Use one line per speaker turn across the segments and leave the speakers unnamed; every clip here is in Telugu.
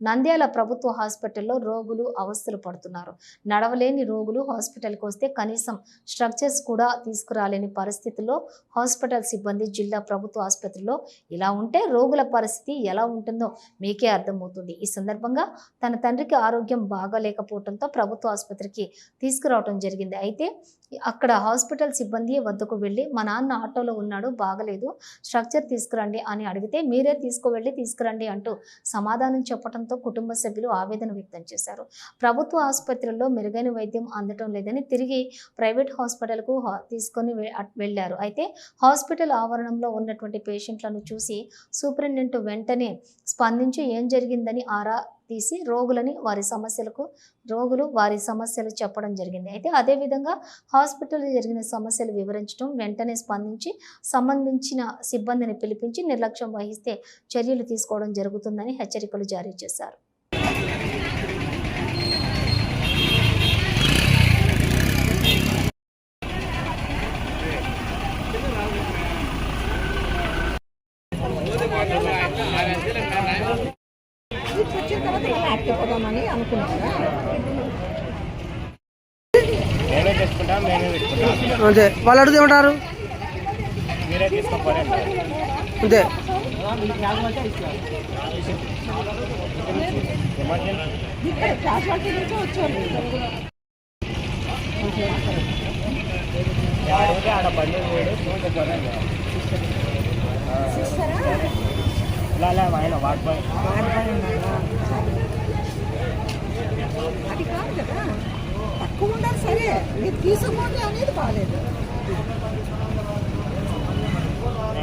నంద్యాల ప్రభుత్వ హాస్పిటల్లో రోగులు అవస్థలు పడుతున్నారు. నడవలేని రోగులు హాస్పిటల్కి వస్తే కనీసం స్ట్రక్చర్స్ కూడా తీసుకురాలేని పరిస్థితుల్లో హాస్పిటల్ సిబ్బంది జిల్లా ప్రభుత్వ ఆసుపత్రిలో ఇలా ఉంటే రోగుల పరిస్థితి ఎలా ఉంటుందో మీకే అర్థమవుతుంది. ఈ సందర్భంగా తన తండ్రికి ఆరోగ్యం బాగాలేకపోవడంతో ప్రభుత్వ ఆసుపత్రికి తీసుకురావడం జరిగింది. అయితే అక్కడ హాస్పిటల్ సిబ్బంది వద్దకు వెళ్ళి మా నాన్న ఆటోలో ఉన్నాడు బాగలేదు స్ట్రక్చర్ తీసుకురండి అని అడిగితే మీరే తీసుకువెళ్ళి తీసుకురండి అంటూ సమాధానం చెప్పడంతో కుటుంబ సభ్యులు ఆవేదన వ్యక్తం చేశారు. ప్రభుత్వ ఆసుపత్రుల్లో మెరుగైన వైద్యం అందటం లేదని తిరిగి ప్రైవేట్ హాస్పిటల్కు తీసుకొని వెళ్ళారు వెళ్ళారు. అయితే హాస్పిటల్ ఆవరణంలో ఉన్నటువంటి పేషెంట్లను చూసి సూపరింటెండెంట్ వెంటనే స్పందించి ఏం జరిగిందని ఆరా తీసి రోగులని వారి సమస్యలకు రోగులు వారి సమస్యలు చెప్పడం జరిగింది. అయితే అదేవిధంగా హాస్పిటల్లో జరిగిన సమస్యలు వివరించడం వెంటనే స్పందించి సంబంధించిన సిబ్బందిని పిలిపించి నిర్లక్ష్యం వహిస్తే చర్యలు తీసుకోవడం జరుగుతుందని హెచ్చరికలు జారీ చేశారు
వచ్చిన తర్వాత ఇలా యాక్టివ్ అవుదామని అనుకున్నారా
మేమే తెచ్చుకుంటాం మేమే పెట్టుకుంటాం
అంతే. వాళ్ళు అడిగితే ఏమంటారు? అంతే.
ఆయన వాట్ బాయ్
అది కాదు కదా తక్కువ సరే మీరు తీసుకోండి అనేది బాగాలేదు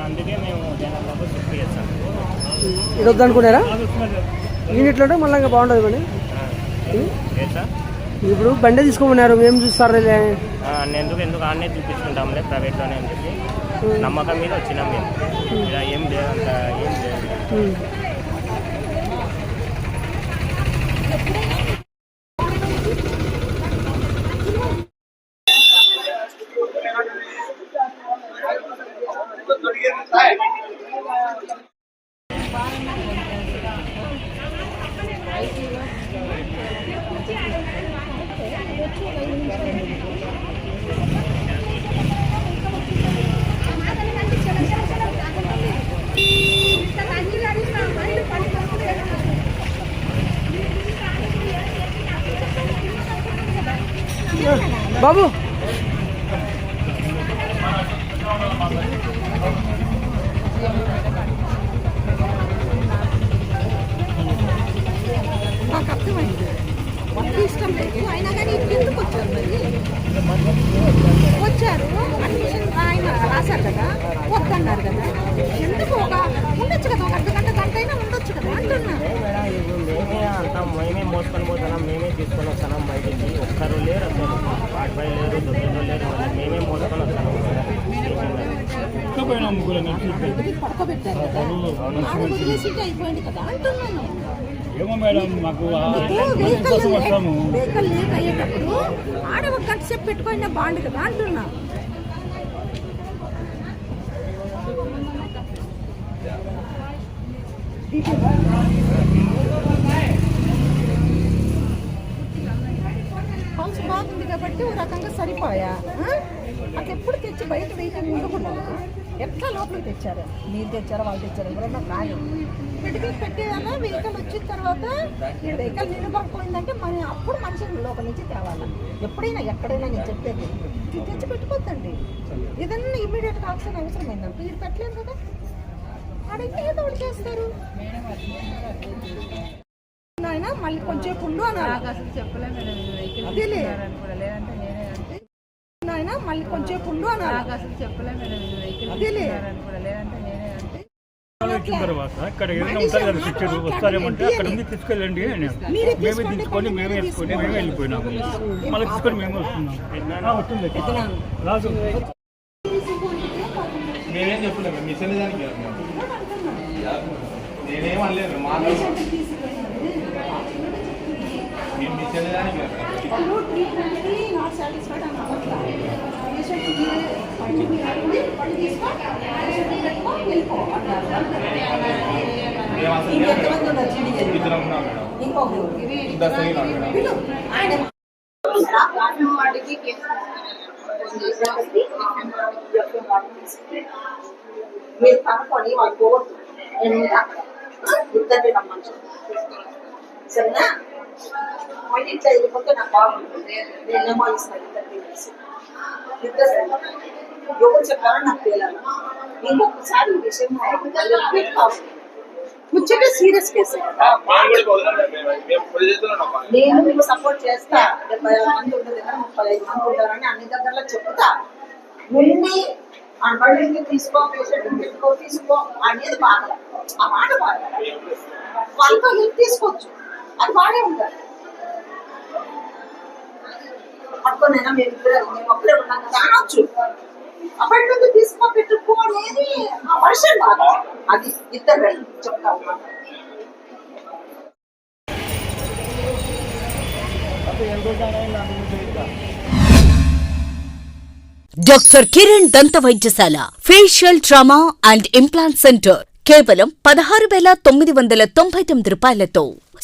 అందుకే మేము జనాలకు షిఫ్ట్ చేస్తాం
ఇది వద్దనుకున్నారా? యూనిట్లు అంటే మళ్ళీ ఇంకా బాగుంటుంది పని
చేస్తా
ఇప్పుడు బండి తీసుకోమన్నారు మేము చూస్తారు
ఎందుకు ఎందుకు ఆడనే చూపించుకుంటాంలే ప్రైవేట్లోనే అని చెప్పి నమ్మకం మీద వచ్చినాం మేము. ఇలా ఏం లేదు అంత ఏం లేదు.
బాబు.
నాకు అర్థమైంది. ఇష్టం లేదు. అయినా కానీ ఎందుకు వచ్చారు మరి వచ్చారు అడ్మిషన్ ఆయన రాశారు కదా వద్దన్నారు కదా ఎందుకు ఒక ఉండొచ్చు కదా ఒక అర్ధ గంట గంట అయినా ఉండొచ్చు కదా అంటున్నా
మేడం ఇప్పుడు మేమే అంతా మేమే మోసుకొని పోతున్నాం మేమే తీసుకొని వస్తున్నాం బయటికి ఒక్కరు లేరు అసలు వాటిపై లేరు దొడ్డిలో లేరు మళ్ళీ మేమే మోసుకొని వస్తున్నాం
ఇది పడుకోబెట్టారు కదా ఆడ వదిలేసి అయిపోయింది కదా అంటున్నాను
ఏమో మేడం మాకు కోసం వస్తాము
వెహికల్ అయ్యేటప్పుడు ఆడ ఒక గంట సేపు పెట్టుకున్న బాండ్ కదా అంటున్నా హౌస్ బాగుంది కాబట్టి ఒక రకంగా సరిపోయా? ఆ? అది ఎప్పుడు తెచ్చి బయట వెయిటింగ్ ఉండకుండా ఎట్లా లోపలికి తెచ్చారు? మీరు తెచ్చారు వాళ్ళు తెచ్చారు? ఎవరన్నా కాదు పెట్టుకుని పెట్టేయాలా? వెహికల్ వచ్చిన తర్వాత ఈ వెహికల్ నిలబడిపోయిందంటే మన అప్పుడు మనిషిని లోపల నుంచి తేవాలి. ఎప్పుడైనా ఎక్కడైనా నేను చెప్పేది. ఇది తెచ్చి పెట్టుకోద్దండి ఏదన్నా ఇమీడియట్గా ఆక్సిజన్ అవసరమైందంటే ఇది పెట్టలేదు కదా? అడిగితే ఏదో ఒకటి చేస్తారు. నాయన మళ్ళీ కొంచెం ఉండు అన్నారు
అసలు చెప్పలే మేడం ఇది వెహికల్
అదేలే.
తీసుకున్నారని కూడా లేదంటే నేనే అంటే
నాయన మళ్ళీ కొంచెం ఉండు
అసలు
వచ్చిన తర్వాత ఇక్కడ ఉంటుంది కదా వస్తారేమంటే అక్కడ ఉంది తీసుకెళ్ళండి అని మేమే తీసుకొని మేమే వేసుకొని మేమే వెళ్ళిపోయినాము. మళ్ళీ తీసుకొని మేమే వస్తున్నాం ఆ, వస్తుంది. రాజు.
నేనేం చెప్పలేదు మీ దానికి నేనేం అనలేదు మా మేము మీ దానికి
వాళ్ళు ట్రీట్మెంట్కి నాట్ సాటిస్ఫైడ్ అని అవ్వట్లా పేషెంట్ మీరు అడిగి
కనుక్కొని వాళ్ళు పోవద్దు నేను సరేనా ఇట్లా వెళ్ళిపోతే నాకు బాగుంటుంది నేనేమో ఇస్తాను ఇద్దరికి కలిసి. ఇద్దరు ఎవరు చెప్పారో నాకు తెలియదు ఇంకొకసారి ఈ విషయం ముచ్చట సీరియస్ కేసు. నేను మీకు సపోర్ట్ చేస్తా. డెబ్బై మంది ఉన్న దగ్గర ముప్పై ఐదు మంది ఉంటారని అన్ని దగ్గరలో చెప్తా. ఉండి తీసుకో పేషెంట్ తీసుకో తీసుకో అనేది బాధ. ఆ మాట బాధ. వాళ్ళతో తీసుకోవచ్చు. అది బాగానే ఉంటుంది పట్టుకోనైనా మేము ఇద్దరు మేము ఒక్కడే ఉన్నాం కదా అనొచ్చు. అప్పటి నుంచి తీసుకొని పెట్టుకో అనేది ఆ వర్షన్ బాధ అది ఇద్దరు చెప్తా ఉన్నాను.
డాక్టర్ కిరణ్ దంత వైద్యశాల facial trauma and implant center కేవలం పదహారు వేల తొమ్మిది వందల తొంభై తొమ్మిది రూపాయలతో.